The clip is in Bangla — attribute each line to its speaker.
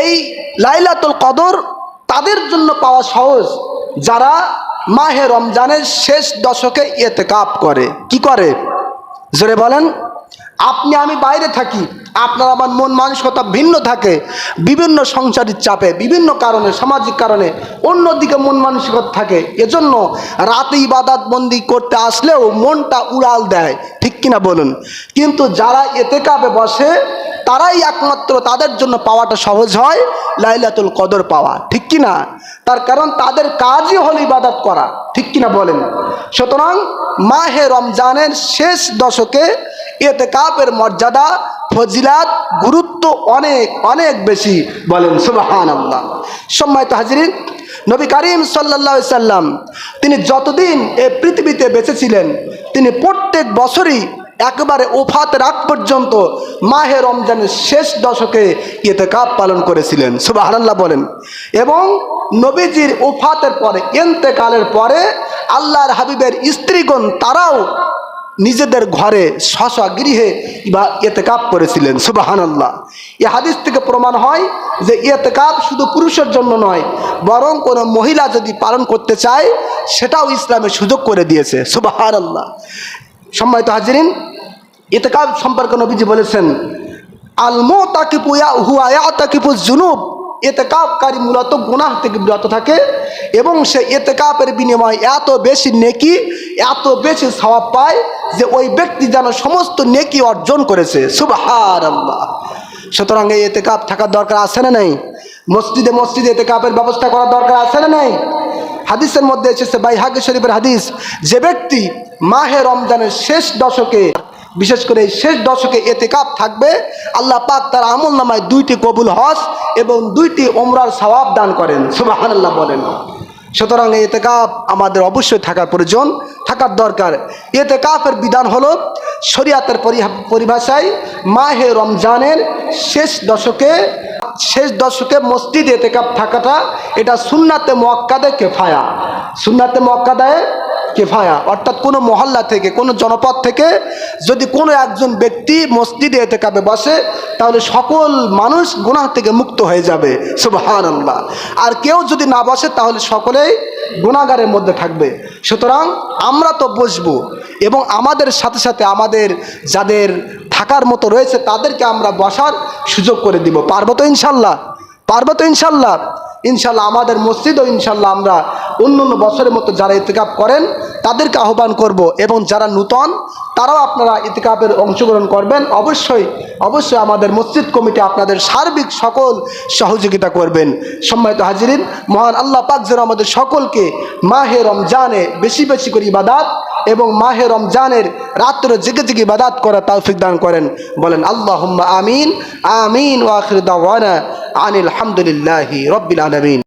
Speaker 1: এই লাইলাতুল কদর তাদের জন্য পাওয়া সহজ, যারা মাহে রমজানের শেষ দশকে এতে কাপ করে। কি করে? জোরে বলেন। আপনি, আমি বাইরে থাকি। আপনার আমার মন মানসিকতা ভিন্ন থাকে, বিভিন্ন সংসারের চাপে, বিভিন্ন কারণে, সামাজিক কারণে, অন্যদিকে মন মানসিকতা থাকে। এজন্য রাতে ইবাদাত বন্দি করতে আসলেও মনটা উড়াল দেয়, ঠিক কিনা বলুন? কিন্তু যারা এতে কাপে বসে, তারাই একমাত্র তাদের জন্য পাওয়াটা সহজ হয়, লাইলাতুল কদর পাওয়া, ঠিক কিনা? তার কারণ তাদের কাজই হল ইবাদত করা, ঠিক কিনা বলেন? সুতরাং মাহে রমজানের শেষ দশকে এতে কাপের মর্যাদা, ফজিলাত, গুরুত্ব অনেক অনেক বেশি। বলেন সুবাহান আল্লাহ সম্মানিত হাজিরিন, নবী করিম সাল্লা সাল্লাম, তিনি যতদিন এই পৃথিবীতে বেঁচে ছিলেন তিনি প্রত্যেক বছরই একবারে ওফাতের আগ পর্যন্ত মাহে রমজানের শেষ দশকে ইতেকাপ পালন করেছিলেন। সুবাহ বলেন। এবং নবীজির ওফাতের পরে, এন্তেকালের পরে আল্লাহর হাবিবের স্ত্রীগণ তারাও নিজেদের ঘরে স্ব গৃহে বা এতেকাপ করেছিলেন সুবাহান আল্লাহ এ হাদিস থেকে প্রমাণ হয় যে এতেকাপ শুধু পুরুষের জন্য নয়, বরং কোনো মহিলা যদি পালন করতে চায়, সেটাও ইসলামে সুযোগ করে দিয়েছে সুবাহান আল্লাহ সম্মানিত হাজিরিন, এতেকাপ সম্পর্কে নবীজি বলেছেন আলমো তাকিপু ইয়া হুয়া তাকিপু জুনুব এতেকাপকারী মূলত গুনাহ থেকে বিরত থাকে এবং সে এতেকাপের বিনিময়ে এত বেশি নেকি, এত বেশি স্বভাব পায় যে ওই ব্যক্তি যেন সমস্ত নেকি অর্জন করেছে। সুবাহার আল্লাহ সুতরাং এই এতেকাপ থাকার দরকার আছে না নেই? মসজিদে মসজিদে এতেকাপের ব্যবস্থা করার দরকার আছে না নেই? হাদিসের মধ্যে এসেছে বাই হাগে শরীফের হাদিস, যে ব্যক্তি মাহে রমজানের শেষ দশকে বিশেষ করে এই শেষ দশকে এতে এতেকাপ থাকবে, আল্লাহ পাক তার আমল নামায় দুইটি কবুল হস এবং দুইটি ওমরার সওয়াব দান করেন সুবাহান আল্লাহ বলেন। সুতরাং এই এতেকাপ আমাদের অবশ্যই থাকার প্রয়োজন, থাকার দরকার। এতেকাফের বিধান হলো শরিয়াতের পরি- পরিভাষায় মাহে রমজানের শেষ দশকে শেষ দশকে মসজিদ এতেকাপ থাকাটা, এটা সুন্নাতে মোয়াক্কাদে কেফায়া। সুন্নাতে মোয়াক্কাদায় কেফায়া। অর্থাৎ কোনো মহল্লা থেকে, কোনো জনপদ থেকে যদি কোনো একজন ব্যক্তি মসজিদে এতে কাপে বসে, তাহলে সকল মানুষ গুনাহ থেকে মুক্ত হয়ে যাবে। সুবহান আল্লাহ আর কেউ যদি না বসে, তাহলে সকলেই গুণাগারের মধ্যে থাকবে। সুতরাং আমরা তো বসবো, এবং আমাদের সাথে সাথে আমাদের যাদের থাকার মতো রয়েছে, তাদেরকে আমরা বসার সুযোগ করে দিব। পারব তো ইনশাল্লাহ? পারব তো ইনশাল্লাহ। ইনশাল্লাহ আমাদের মসজিদও ইনশাল্লাহ আমরা অন্য অন্য বছরের মতো যারা ইতিকাপ করেন, তাদেরকে আহ্বান করব এবং যারা নূতন, তারাও আপনারা ইতিকাপের অংশগ্রহণ করবেন। অবশ্যই অবশ্যই আমাদের মসজিদ কমিটি আপনাদের সার্বিক সকল সহযোগিতা করবেন। সম্মানিত হাজিরিন, মহান আল্লাহ পাক যেন আমাদের সকলকে মাহে রমজানে বেশি বেশি করে ইবাদাত এবং মাহে রমজানের রাত্রে জিগে জেগে বাদাত করা তৌফিক দান করেন। বলেন আল্লাহ আমিন আমিন ওয়াখির আনিল হামদুলিল্লাহি রব্বিল আলমিন।